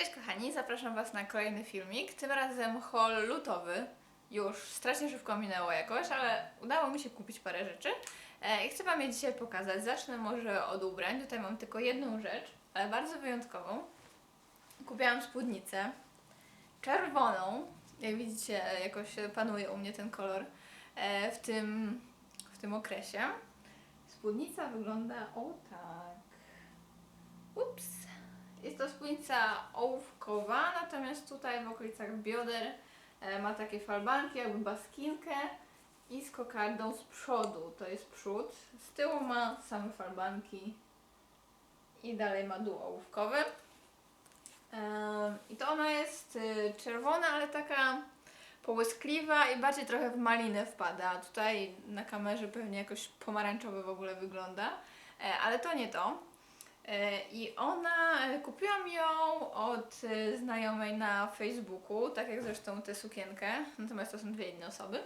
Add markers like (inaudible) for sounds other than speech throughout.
Cześć kochani, zapraszam Was na kolejny filmik. Tym razem haul lutowy. Już strasznie szybko minęło jakoś, ale udało mi się kupić parę rzeczy. E, I chcę Wam je dzisiaj pokazać. Zacznę może od ubrań. Tutaj mam tylko jedną rzecz, ale bardzo wyjątkową. Kupiłam spódnicę czerwoną. Jak widzicie, jakoś panuje u mnie ten kolor e, w tym, w tym okresie. Spódnica wygląda o tak. Ups. Jest to spódnica ołówkowa, natomiast tutaj w okolicach bioder e, ma takie falbanki, jakby baskinkę i z kokardą z przodu. To jest przód. Z tyłu ma same falbanki i dalej ma dół ołówkowy. I to ona jest y, czerwona, ale taka połyskliwa i bardziej trochę w malinę wpada. Tutaj na kamerze pewnie jakoś pomarańczowy w ogóle wygląda, e, ale to nie to. E, I ona, e, kupiłam ją od e, znajomej na Facebooku, tak jak zresztą tę sukienkę, natomiast to są dwie inne osoby.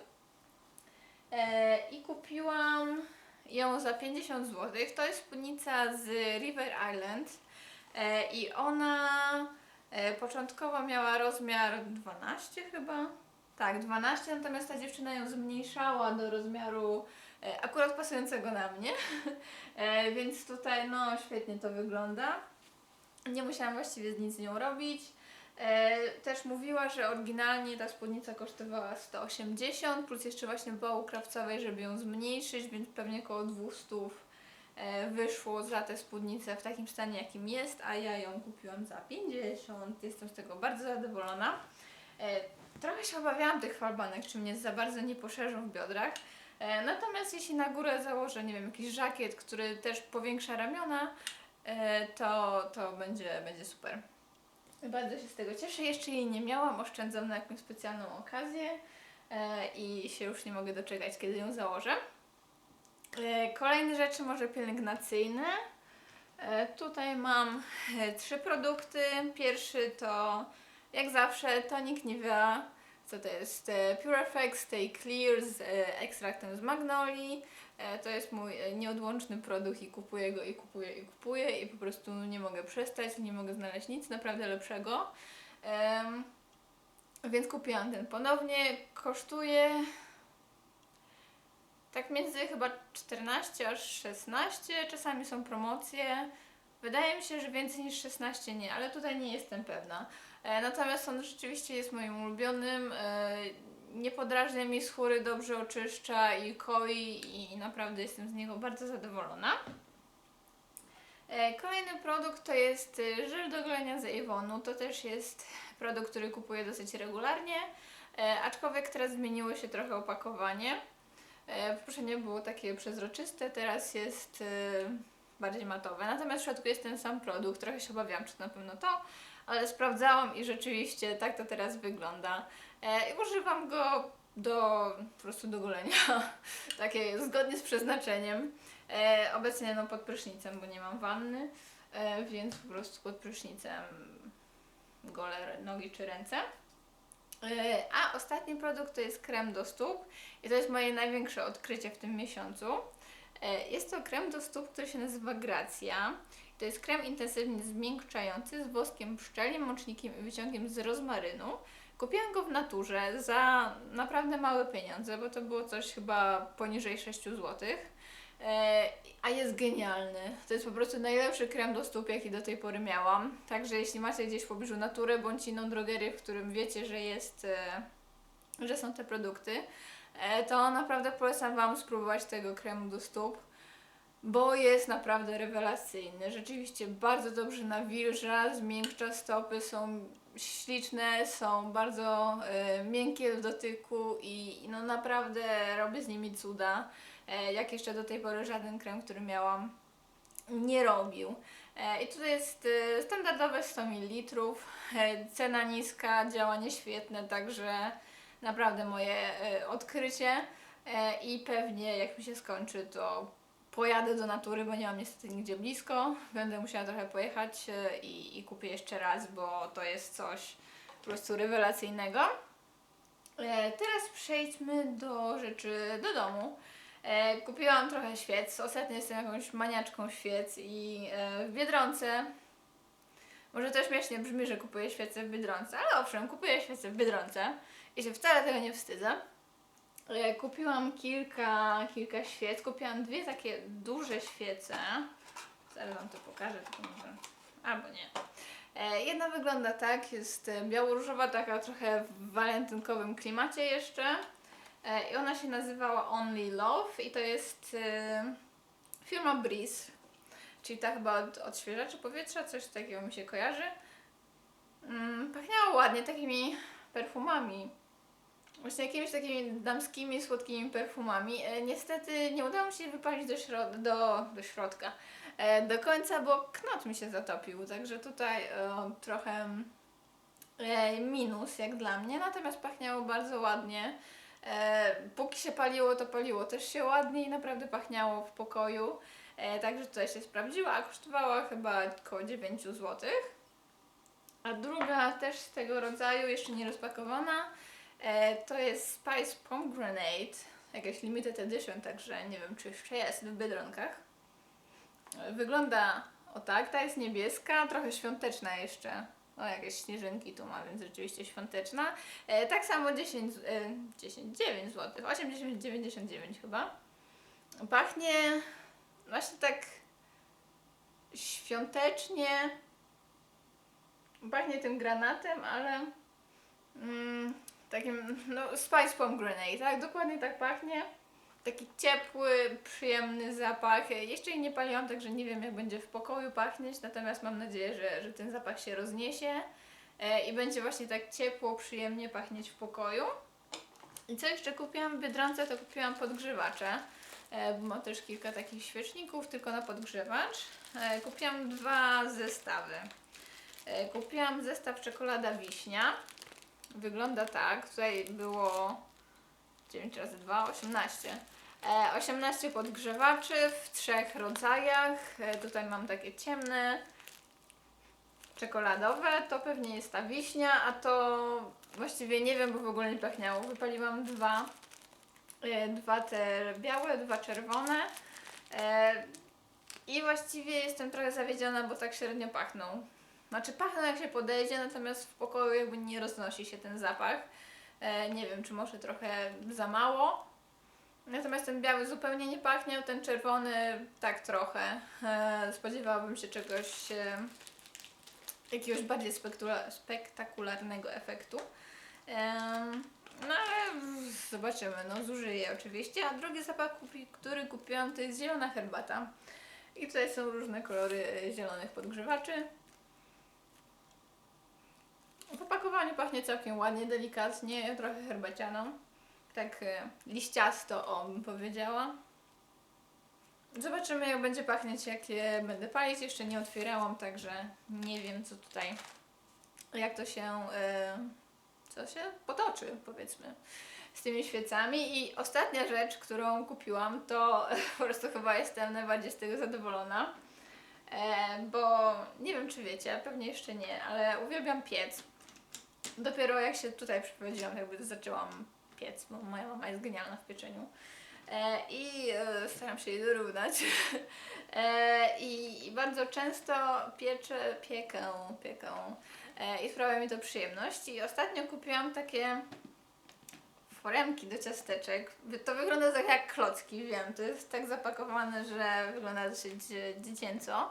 I kupiłam ją za 50 zł. To jest spódnica z River Island i ona początkowo miała rozmiar 12 chyba. Tak, 12, natomiast ta dziewczyna ją zmniejszała do rozmiaru e, akurat pasującego na mnie. (laughs) E, więc tutaj no świetnie to wygląda. Nie musiałam właściwie nic z nią robić. E, też mówiła, że oryginalnie ta spódnica kosztowała 180, plus jeszcze właśnie była u krawcowej, żeby ją zmniejszyć, więc pewnie około 200 e, wyszło za tę spódnicę w takim stanie, jakim jest, a ja ją kupiłam za 50. Jestem z tego bardzo zadowolona. E, trochę się obawiałam tych falbanek, czy mnie za bardzo nie poszerzą w biodrach. E, Natomiast jeśli na górę założę, nie wiem, jakiś żakiet, który też powiększa ramiona, e, to, to będzie, będzie super. Bardzo się z tego cieszę. Jeszcze jej nie miałam, oszczędzam na jakąś specjalną okazję e, i się już nie mogę doczekać, kiedy ją założę. Kolejne rzeczy może pielęgnacyjne. Tutaj mam trzy produkty. Pierwszy to jak zawsze tonik Nivea. Co to jest? E, Pure Effect Stay Clear z e, ekstraktem z magnolii. E, To jest mój nieodłączny produkt i kupuję go i kupuję i kupuję i po prostu nie mogę przestać, nie mogę znaleźć nic naprawdę lepszego. Więc kupiłam ten ponownie. Kosztuje tak między chyba 14 aż 16. Czasami są promocje. Wydaje mi się, że więcej niż 16 nie, ale tutaj nie jestem pewna. E, Natomiast on rzeczywiście jest moim ulubionym. e, Nie podrażnia mi skóry, dobrze oczyszcza i koi i naprawdę jestem z niego bardzo zadowolona. E, Kolejny produkt to jest żel do golenia z Avonu. To też jest produkt, który kupuję dosyć regularnie, aczkolwiek teraz zmieniło się trochę opakowanie. Poprzednio było takie przezroczyste, teraz jest bardziej matowe. Natomiast w środku jest ten sam produkt. Trochę się obawiałam, czy to na pewno to, ale sprawdzałam i rzeczywiście tak to teraz wygląda. E, I używam go do po prostu do golenia. (laughs) Takie zgodnie z przeznaczeniem. E, obecnie no pod prysznicem, bo nie mam wanny, e, więc po prostu pod prysznicem golę nogi czy ręce. A ostatni produkt to jest krem do stóp i to jest moje największe odkrycie w tym miesiącu. Jest to krem do stóp, który się nazywa Gracja. To jest krem intensywnie zmiękczający z woskiem pszczelim, mocznikiem i wyciągiem z rozmarynu. Kupiłam go w naturze za naprawdę małe pieniądze, bo to było coś chyba poniżej 6 zł. E, A jest genialny. To jest po prostu najlepszy krem do stóp, jaki do tej pory miałam. Także jeśli macie gdzieś w pobliżu naturę bądź inną drogerię, w którym wiecie, że jest, e, że są te produkty, e, to naprawdę polecam Wam spróbować tego kremu do stóp, bo jest naprawdę rewelacyjny. Rzeczywiście bardzo dobrze nawilża, zmiękcza stopy, są śliczne, są bardzo e, miękkie w dotyku i no naprawdę robię z nimi cuda, e, jak jeszcze do tej pory żaden krem, który miałam nie robił. E, I tutaj jest e, standardowe 100 ml, e, cena niska, działanie świetne, także naprawdę moje e, odkrycie i pewnie jak mi się skończy, to pojadę do natury, bo nie mam niestety nigdzie blisko. Będę musiała trochę pojechać e, i, i kupię jeszcze raz, bo to jest coś po prostu rewelacyjnego. E, Teraz przejdźmy do rzeczy do domu. E, kupiłam trochę świec. Ostatnio jestem jakąś maniaczką świec i w Biedronce Może to śmiesznie brzmi, że kupuję świece w Biedronce, ale owszem, kupuję świece w Biedronce i się wcale tego nie wstydzę. E, Kupiłam kilka, kilka świec, kupiłam dwie takie duże świece. Zaraz Wam to pokażę, tylko może... albo nie. E, Jedna wygląda tak, jest e, biało-różowa, taka trochę w walentynkowym klimacie jeszcze. I ona się nazywała Only Love i to jest firma Breeze, czyli ta chyba od odświeżaczy powietrza, coś takiego mi się kojarzy. Mm, pachniało ładnie takimi perfumami. Właśnie jakimiś takimi damskimi, słodkimi perfumami. E, niestety nie udało mi się wypalić do, środ- do, do środka. E, do końca, bo knot mi się zatopił, także tutaj e, trochę minus jak dla mnie, natomiast pachniało bardzo ładnie. Póki się paliło, to paliło też się ładnie i naprawdę pachniało w pokoju. Także tutaj się sprawdziła, a kosztowała chyba około 9 zł. A druga też z tego rodzaju, jeszcze nie rozpakowana, e, to jest Spice Pomegranate, jakaś limited edition, także nie wiem czy jeszcze jest w Biedronkach. E, Wygląda o tak, ta jest niebieska, trochę świąteczna jeszcze. O, jakieś śnieżynki tu ma, więc rzeczywiście świąteczna. E, tak samo 10, z- e, 10, 9 zł, 8,99 chyba. Pachnie właśnie tak świątecznie. Pachnie tym granatem, ale mm, takim, no, spice pomegranate, tak? Dokładnie tak pachnie. Taki ciepły, przyjemny zapach. Jeszcze jej nie paliłam, także nie wiem jak będzie w pokoju pachnieć, natomiast mam nadzieję, że, że ten zapach się rozniesie e, i będzie właśnie tak ciepło, przyjemnie pachnieć w pokoju. I co jeszcze kupiłam w Biedronce, to kupiłam podgrzewacze. E, bo mam też kilka takich świeczników, tylko na podgrzewacz. E, kupiłam dwa zestawy. Kupiłam zestaw czekolada wiśnia. Wygląda tak. Tutaj było 9 razy 2, 18. E, 18 podgrzewaczy w trzech rodzajach. E, tutaj mam takie ciemne, czekoladowe. To pewnie jest ta wiśnia, a to właściwie nie wiem, bo w ogóle nie pachniało. Wypaliłam dwa. E, Dwa te białe, dwa czerwone. E, I właściwie jestem trochę zawiedziona, bo tak średnio pachną. Znaczy pachną jak się podejdzie, natomiast w pokoju jakby nie roznosi się ten zapach. E, nie wiem, czy może trochę za mało. Natomiast ten biały zupełnie nie pachnie, ten czerwony tak trochę. E, spodziewałabym się czegoś, e, jakiegoś bardziej spektakularnego efektu. Em, no ale zobaczymy, no zużyję oczywiście. A drugi zapach, który kupiłam, to jest zielona herbata. I tutaj są różne kolory e, zielonych podgrzewaczy. Opakowaniu pachnie całkiem ładnie, delikatnie, trochę herbacianą. Tak e, liściasto, o bym powiedziała. Zobaczymy jak będzie pachnieć, jak je będę palić. Jeszcze nie otwierałam, także nie wiem co tutaj, jak to się, e, co się potoczy powiedzmy z tymi świecami. I ostatnia rzecz, którą kupiłam, to (laughs) po prostu chyba jestem najbardziej z tego zadowolona. E, bo nie wiem czy wiecie, pewnie jeszcze nie, ale uwielbiam piec. Dopiero jak się tutaj przyprowadziłam, jakby zaczęłam piec, bo moja mama jest genialna w pieczeniu. E, I e, staram się jej dorównać. (laughs) E, i, I bardzo często pieczę, piekę, piekę. E, I sprawia mi to przyjemność. I ostatnio kupiłam takie foremki do ciasteczek. To wygląda tak jak klocki, wiem. To jest tak zapakowane, że wygląda dosyć e, dziecięco.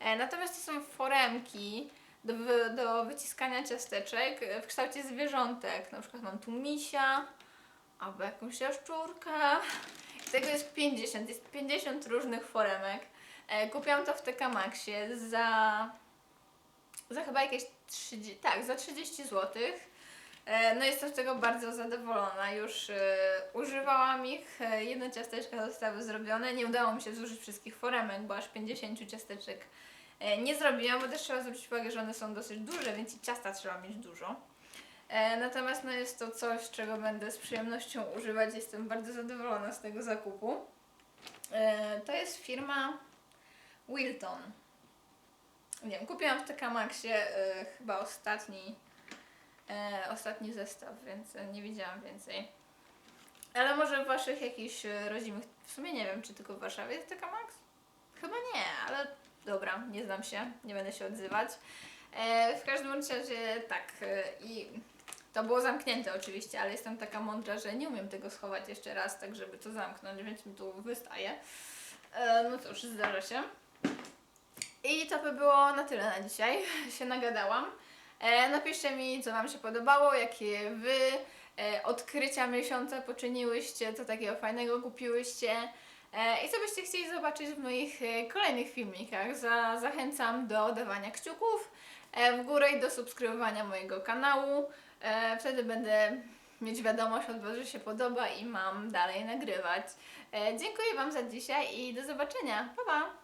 E, Natomiast to są foremki do, do wyciskania ciasteczek w kształcie zwierzątek. Na przykład mam tu misia albo jakąś jaszczurkę. I tego jest 50. Jest 50 różnych foremek. E, kupiłam to w TK Maxie za, za chyba jakieś 30, tak, za 30 zł. E, No jestem z tego bardzo zadowolona. Już e, używałam ich. Jedne ciasteczka zostały zrobione. Nie udało mi się zużyć wszystkich foremek, bo aż 50 ciasteczek nie zrobiłam, bo też trzeba zwrócić uwagę, że one są dosyć duże, więc i ciasta trzeba mieć dużo. E, Natomiast no jest to coś, czego będę z przyjemnością używać. Jestem bardzo zadowolona z tego zakupu. E, To jest firma Wilton. Nie wiem, kupiłam w TK Maxie e, chyba ostatni, e, ostatni zestaw, więc e, nie widziałam więcej. Ale może w waszych jakichś e, rodzimych, w sumie nie wiem, czy tylko w Warszawie jest TK Max? Chyba nie, ale dobra, nie znam się, nie będę się odzywać. E, w każdym razie tak e, i to było zamknięte oczywiście, ale jestem taka mądra, że nie umiem tego schować jeszcze raz, tak żeby to zamknąć, więc mi tu wystaje. E, no cóż, zdarza się. I to by było na tyle na dzisiaj. (laughs) się nagadałam. E, napiszcie mi, co Wam się podobało, jakie Wy e, odkrycia miesiąca poczyniłyście, co takiego fajnego kupiłyście i co byście chcieli zobaczyć w moich e, kolejnych filmikach. Za, zachęcam do dawania kciuków e, w górę i do subskrybowania mojego kanału. E, wtedy będę mieć wiadomość od Was, że się podoba i mam dalej nagrywać. E, dziękuję Wam za dzisiaj i do zobaczenia. Pa, pa!